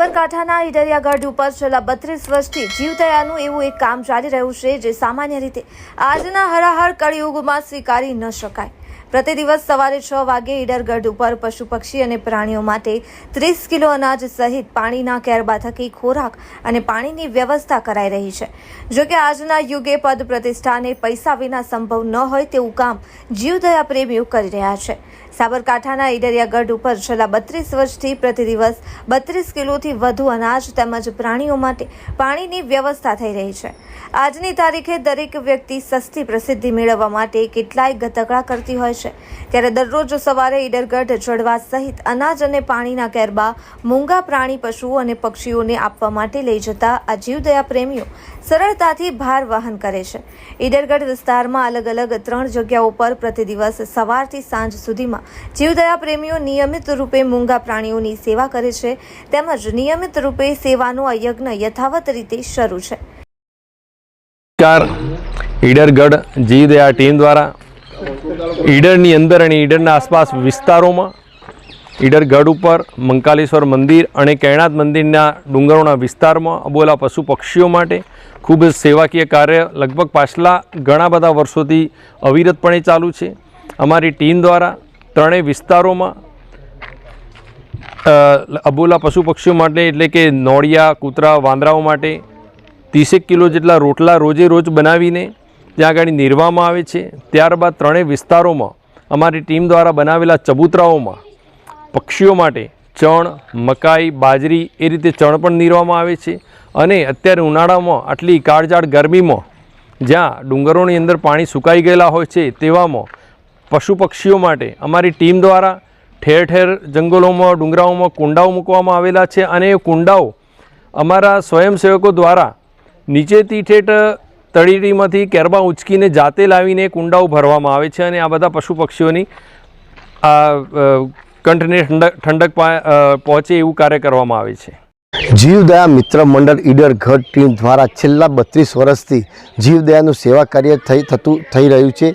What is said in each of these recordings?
સાબરકાંઠાના ઈડરિયાગઢ ઉપર છેલ્લા બત્રીસ વર્ષથી જીવદયાનું એવું એક કામ ચાલી રહ્યું છે, જે સામાન્ય રીતે આજના હરાહર કળિયુગમાં સ્વીકારી ન શકાય. પ્રતિ દિવસ સવારે છ વાગે ઈડરગઢ ઉપર પશુ પક્ષી અને પ્રાણીઓ માટે ત્રીસ કિલો અનાજ સહિત પાણીના કેરબા થકી ખોરાક અને પાણીની વ્યવસ્થા કરાઈ રહી છે. જોકે આજના યુગે પદ પ્રતિષ્ઠાને પૈસા વિના સંભવ ન હોય તેવું કામ જીવદયા પ્રેમીઓ કરી રહ્યા છે. સાબરકાંઠાના ઈડરિયાગઢ ઉપર છેલ્લા બત્રીસ વર્ષથી પ્રતિ દિવસ બત્રીસ કિલોથી વધુ અનાજ તેમજ પ્રાણીઓ માટે પાણીની વ્યવસ્થા થઈ રહી છે. આજની તારીખે દરેક વ્યક્તિ સસ્તી પ્રસિદ્ધિ મેળવવા માટે કેટલાય ગતકડા કરતી હોય છે. ત્યારે દરરોજ સવારે ઈડરગઢ ચડવા સહિત અનાજ અને પાણીના કેરબા, મૂંગા પ્રાણી પશુઓ અને પક્ષીઓને આપવા માટે લઈ જતા આ જીવદયા પ્રેમીઓ સરળતાથી ભાર વહન કરે છે. ઈડરગઢ વિસ્તારમાં અલગ અલગ ત્રણ જગ્યાઓ પર પ્રતિ દિવસ સવારથી સાંજ સુધીમાં જીવદયા પ્રેમીઓ નિયમિત રૂપે મૂંગા પ્રાણીઓની સેવા કરે છે. તેમજ નિયમિત રૂપે સેવાનો આ યજ્ઞ યથાવત રીતે શરૂ છે. ઈડરગઢ જીવદયા ટીમ દ્વારા ઈડરની અંદર અને ઈડરના આસપાસ વિસ્તારોમાં ઈડરગઢ ઉપર મંકાલેશ્વર મંદિર અને કેણાદ મંદિરના ડુંગરોના વિસ્તારમાં અબોલા પશુ પક્ષીઓ માટે ખૂબ જ સેવાકીય કાર્ય લગભગ પાછલા ઘણા બધા વર્ષોથી અવિરતપણે ચાલુ છે. અમારી ટીમ દ્વારા ત્રણેય વિસ્તારોમાં અબોલા પશુ પક્ષીઓ માટે એટલે કે નોળિયા, કૂતરા, વાંદરાઓ માટે ત્રીસેક કિલો જેટલા રોટલા રોજે રોજ બનાવીને ત્યાં આગળ નિર્વામાં આવે છે. ત્યારબાદ ત્રણેય વિસ્તારોમાં અમારી ટીમ દ્વારા બનાવેલા ચબૂતરાઓમાં પક્ષીઓ માટે ચણ, મકાઈ, બાજરી એ રીતે ચણ પણ નીરવામાં આવે છે. અને અત્યારે ઉનાળામાં આટલી કાળજાળ ગરમીમાં જ્યાં ડુંગરોની અંદર પાણી સુકાઈ ગયેલા હોય છે તેવામાં પશુ પક્ષીઓ માટે અમારી ટીમ દ્વારા ઠેર ઠેર જંગલોમાં, ડુંગરાઓમાં કુંડાઓ મૂકવામાં આવેલા છે અને એ કુંડાઓ અમારા સ્વયંસેવકો દ્વારા નીચેથી ઠેઠ તળીટીમાંથી કેરબા ઉંચકીને જાતે લાવીને કુંડાઓ ભરવામાં આવે છે અને આ બધા પશુ પક્ષીઓની આ કંઠને ઠંડક ઠંડક પહોંચે એવું કાર્ય કરવામાં આવે છે. જીવદયા મિત્ર મંડળ ઈડર ઘટ ટીમ દ્વારા છેલ્લા બત્રીસ વર્ષથી જીવદયાનું સેવા કાર્ય થઈ થતું, થઈ રહ્યું છે,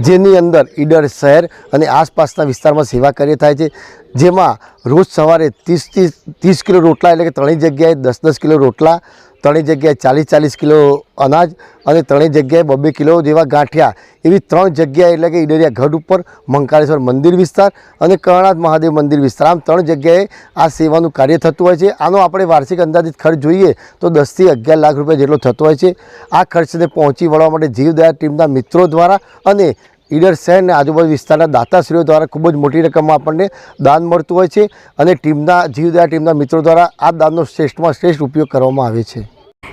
જેની અંદર ઈડર શહેર અને આસપાસના વિસ્તારમાં સેવા કાર્ય થાય છે, જેમાં રોજ સવારે ત્રીસથી, ત્રીસ કિલો રોટલા એટલે કે ત્રણેય જગ્યાએ દસ દસ કિલો રોટલા ત્રણેય જગ્યાએ ચાલીસ ચાલીસ કિલો અનાજ અને ત્રણેય જગ્યાએ બબ્બે કિલો જેવા ગાંઠિયા. એવી ત્રણ જગ્યાએ એટલે કે ઈડરિયા ગઢ ઉપર, મંકાળેશ્વર મંદિર વિસ્તાર અને કર્ણાથ મહાદેવ મંદિર વિસ્તાર. આમ ત્રણ જગ્યાએ આ સેવાનું કાર્ય થતું હોય છે. આનો આપણે વાર્ષિક અંદાજિત ખર્ચ જોઈએ તો દસથી અગિયાર લાખ રૂપિયા જેટલો થતો હોય છે. આ ખર્ચને પહોંચી વળવા માટે જીવદયા ટીમના મિત્રો દ્વારા અને ઈડર શહેર આજુબાજુ વિસ્તારના દાતાશ્રીઓ દ્વારા ખૂબ જ મોટી રકમમાં આપણને દાન મળતું હોય છે અને ટીમના જીવદયા ટીમના મિત્રો દ્વારા આ દાનનો શ્રેષ્ઠમાં શ્રેષ્ઠ ઉપયોગ કરવામાં આવે છે.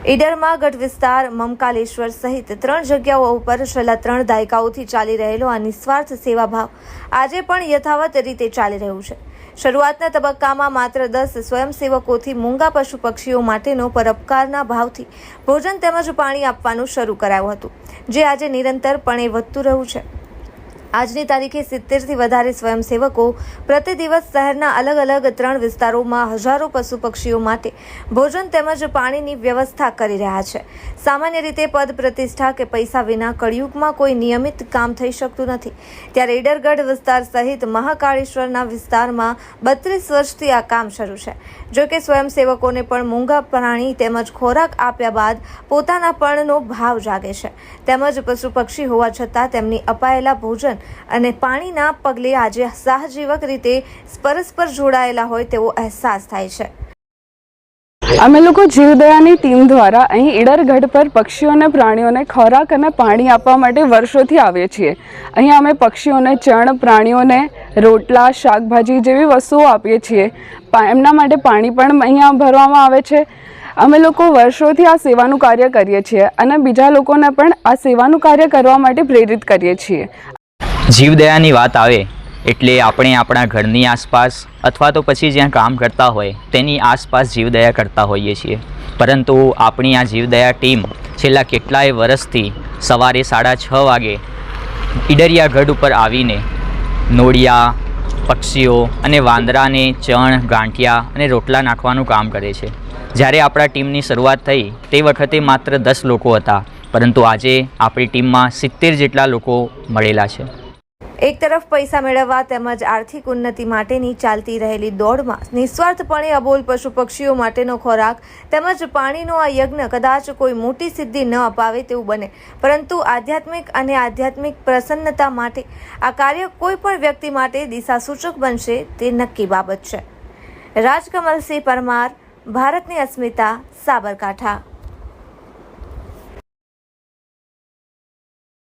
ઈડરમાં ગઢ વિસ્તાર મમકાલેશ્વર સહિત ત્રણ જગ્યાઓ ઉપર છેલ્લા ત્રણ દાયકાઓથી ચાલી રહેલો આ નિસ્વાર્થ સેવાભાવ આજે પણ યથાવત રીતે ચાલી રહ્યું છે. શરૂઆતના તબક્કામાં માત્ર દસ સ્વયંસેવકોથી મૂંગા પશુ પક્ષીઓ માટેનો પરોપકારના ભાવથી ભોજન તેમજ પાણી આપવાનું શરૂ કરાયું હતું, જે આજે નિરંતરપણે વધતું રહ્યું છે. આજની તારીખે સિત્તેરથી વધારે સ્વયંસેવકો પ્રતિ દિવસ શહેરના અલગ અલગ ત્રણ વિસ્તારોમાં હજારો પશુ પક્ષીઓ માટે ભોજન તેમજ પાણીની વ્યવસ્થા કરી રહ્યા છે. સામાન્ય રીતે પદ પ્રતિષ્ઠા કે પૈસા વિના કળિયુગમાં કોઈ નિયમિત કામ થઈ શકતું નથી. ત્યારે ઈડરગઢ વિસ્તાર સહિત મહાકાળેશ્વરના વિસ્તારમાં બત્રીસ વર્ષથી આ કામ શરૂ છે. જોકે સ્વયંસેવકોને પણ મોંઘા પ્રાણી તેમજ ખોરાક આપ્યા બાદ પોતાના પણનો ભાવ જાગે છે. તેમજ પશુ પક્ષી હોવા છતાં તેમની અપાયેલા ભોજન અને પાણીના પગલે આજે સાહજીવક રીતે પરસ્પર જોડાયેલા હોય તેવો અહેસાસ થાય છે. અમે લોકો જીવદયાની ટીમ દ્વારા અહીં ઈડરગઢ પર પક્ષીઓ પ્રાણીઓને ખોરાક અને પાણી આપવા માટે વર્ષોથી આવીએ છીએ. અહીં અમે પક્ષીઓને ચણ, પ્રાણીઓને રોટલા, શાકભાજી જેવી વસ્તુઓ આપીએ છીએ. એમના માટે પાણી પણ અહીંયા ભરવામાં આવે છે. અમે લોકો વર્ષોથી આ સેવાનું કાર્ય કરીએ છીએ અને બીજા લોકોને પણ આ સેવાનું કાર્ય કરવા માટે પ્રેરિત કરીએ છીએ. જીવદયાની વાત આવે એટલે આપણે આપણા ઘરની આસપાસ અથવા તો પછી જ્યાં કામ કરતા હોય તેની આસપાસ જીવદયા કરતા હોઈએ છીએ. પરંતુ આપણી આ જીવદયા ટીમ છેલ્લા કેટલાય વર્ષથી સવારે સાડા છ વાગે ઈડરિયા ગઢ ઉપર આવીને નોળિયા, પક્ષીઓ અને વાંદરાને ચણ, ગાંઠિયા અને રોટલા નાખવાનું કામ કરે છે. જ્યારે આપણા ટીમની શરૂઆત થઈ તે વખતે માત્ર દસ લોકો હતા, પરંતુ આજે આપણી ટીમમાં સિત્તેર જેટલા લોકો મળેલા છે. એક તરફ પૈસા મેળવવા તેમજ આર્થિક ઉન્નતિ માટેની ચાલતી રહેલી દોડમાં નિસ્વાર્થપણે અબોલ પશુ પક્ષીઓ માટેનો ખોરાક તેમજ પાણીનો આ યજ્ઞ કદાચ કોઈ મોટી સિદ્ધિ ન અપાવે તેવું બને. પરંતુ આધ્યાત્મિક અને આધ્યાત્મિક પ્રસન્નતા માટે આ કાર્ય કોઈ પણ વ્યક્તિ માટે દિશાસૂચક બનશે તે નક્કી બાબત છે. રાજકમલસિંહ પરમાર, ભારતની અસ્મિતા, સાબરકાંઠા.